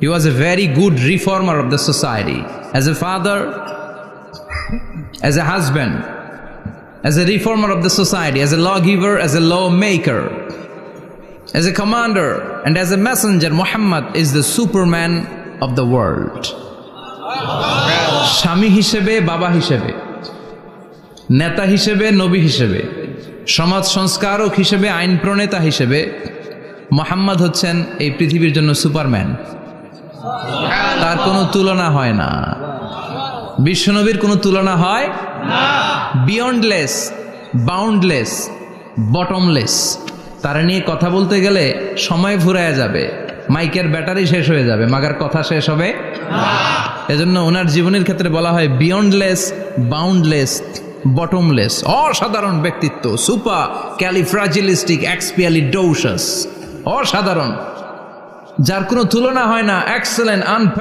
He was a very good reformer of the society. As a father, as a husband, as a reformer of the society, as a lawgiver, as a lawmaker, as a commander, and as a messenger, Muhammad is the superman of the world. স্বামী হিসেবে বাবা হিসেবে নেতা হিসেবে নবী হিসেবে সমাজ সংস্কারক হিসেবে আইন প্রণেতা হিসেবে মোহাম্মদ হচ্ছেন এই পৃথিবীর জন্য সুপারম্যান তার কোনো তুলনা হয় না। বিশ্বনবীর কোনো তুলনা হয় বিয়ন্ডলেস বাউন্ডলেস বটমলেস তারা নিয়ে কথা বলতে গেলে সময় ফুরায় যাবে, মাইকের ব্যাটারি শেষ হয়ে যাবে, মাগার কথা শেষ হবে এজন্য ওনার জীবনের ক্ষেত্রে বলা হয় বিয়ন্ডলেস বাউন্ডলেস বটমলেস অসাধারণ ব্যক্তিত্ব সুপার ক্যালিফ্রাজিলিস্টিক এক্সপিয়ালি ডৌসাস অসাধারণ। যার কোনো তুলনা হয় না এক্সেলেন্ট আন